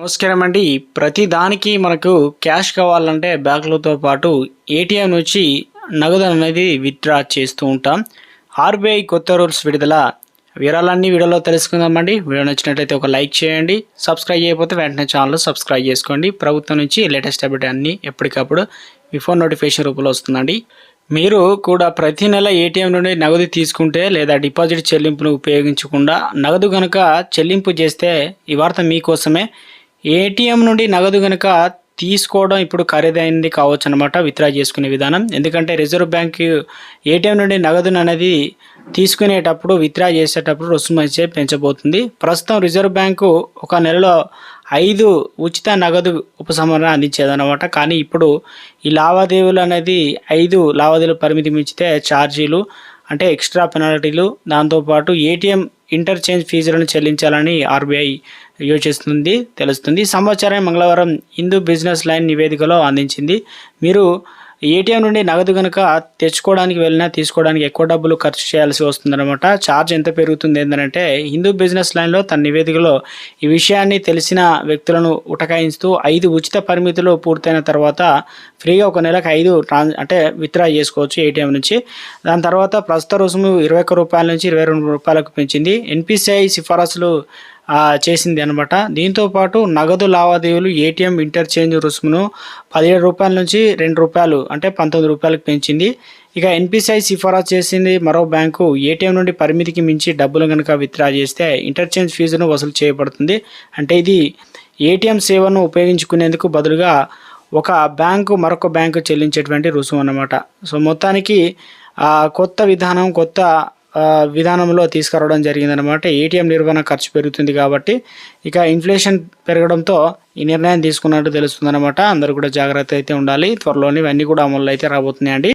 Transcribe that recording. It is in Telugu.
నమస్కారం అండి. ప్రతి దానికి మనకు క్యాష్ కావాలంటే బ్యాంకులతో పాటు ఏటీఎం నుంచి నగదు అనేది విత్డ్రా చేస్తూ ఉంటాం. ఆర్బీఐ కొత్త రూల్స్ విడుదల వివరాలన్నీ వీడియోలో తెలుసుకుందామండి వీడియో నచ్చినట్లయితే ఒక లైక్ చేయండి. సబ్స్క్రైబ్ చేయకపోతే వెంటనే ఛానల్ సబ్స్క్రైబ్ చేసుకోండి. ప్రభుత్వం నుంచి లేటెస్ట్ అప్డేట్ అన్నీ ఎప్పటికప్పుడు మీ ఫోన్ నోటిఫికేషన్ రూపంలో వస్తుందండి. మీరు కూడా ప్రతి నెల ఏటీఎం నుండి నగదు తీసుకుంటే లేదా డిపాజిట్ చెల్లింపును ఉపయోగించకుండా నగదు కనుక చెల్లింపు చేస్తే ఈ వార్త మీకోసమే. ఏటీఎం నుండి నగదు కనుక తీసుకోవడం ఇప్పుడు ఖరీదైనది కావచ్చు అనమాట విత్డ్రా చేసుకునే విధానం. ఎందుకంటే రిజర్వ్ బ్యాంక్ ఏటీఎం నుండి నగదును అనేది తీసుకునేటప్పుడు విత్డ్రా చేసేటప్పుడు రుసుము అయితే పెంచబోతుంది. ప్రస్తుతం రిజర్వ్ బ్యాంకు ఒక నెలలో ఐదు ఉచిత నగదు ఉపశమనం అందించేదన్నమాట. కానీ ఇప్పుడు ఈ లావాదేవీలు అనేది ఐదు లావాదేవీల పరిమితి మించితే ఛార్జీలు అంటే ఎక్స్ట్రా పెనాల్టీలు. దాంతోపాటు ఏటీఎం ఇంటర్చేంజ్ ఫీజులను చెల్లించాలని ఆర్బీఐ యోచిస్తుంది తెలుస్తుంది. సమాచారం మంగళవారం హిందూ బిజినెస్ లైన్ నివేదికలో అందించింది. మీరు ఏటీఎం నుండి నగదు కనుక తెచ్చుకోవడానికి వెళ్ళినా తీసుకోవడానికి ఎక్కువ డబ్బులు ఖర్చు చేయాల్సి వస్తుందన్నమాట. ఛార్జ్ ఎంత పెరుగుతుంది ఏంటంటే హిందూ బిజినెస్ లైన్లో తన నివేదికలో ఈ విషయాన్ని తెలిసిన వ్యక్తులను ఉటకాయిస్తూ ఐదు ఉచిత పరిమితులు పూర్తయిన తర్వాత ఫ్రీగా ఒక నెలకు ఐదు ట్రాన్ అంటే విత్డ్రా చేసుకోవచ్చు ఏటీఎం నుంచి. దాని తర్వాత ప్రస్తుత రుసుము ఇరవై ఒక్క రూపాయల నుంచి ఇరవై రెండు రూపాయలకు పెంచింది. ఎన్పిసిఐ సిఫారసులు చేసింది అనమాట దీంతో పాటు నగదు లావాదేవీలు ఏటీఎం ఇంటర్చేంజ్ రుసుమును పదిహేడు రూపాయల నుంచి రెండు రూపాయలు అంటే పంతొమ్మిది రూపాయలకు పెంచింది. ఇక ఎన్పిసిఐ సిఫారసు చేసింది. మరో బ్యాంకు ఏటీఎం నుండి పరిమితికి మించి డబ్బులు కనుక విత్డ్రా చేస్తే ఇంటర్చేంజ్ ఫీజును వసూలు చేయబడుతుంది. అంటే ఇది ఏటీఎం సేవను ఉపయోగించుకునేందుకు బదులుగా ఒక బ్యాంకు మరొక బ్యాంకు చెల్లించేటువంటి రుసుము అన్నమాట. సో మొత్తానికి కొత్త విధానం కొత్త విధానంలో తీసుకురావడం జరిగిందనమాట ఏటీఎం నిర్వహణ ఖర్చు పెరుగుతుంది కాబట్టి ఇక ఇన్ఫ్లేషన్ పెరగడంతో ఈ నిర్ణయం తీసుకున్నట్టు తెలుస్తుందన్నమాట. అందరూ కూడా జాగ్రత్త అయితే ఉండాలి. త్వరలోనే ఇవన్నీ కూడా అమల్లో అయితే రాబోతున్నాయండి.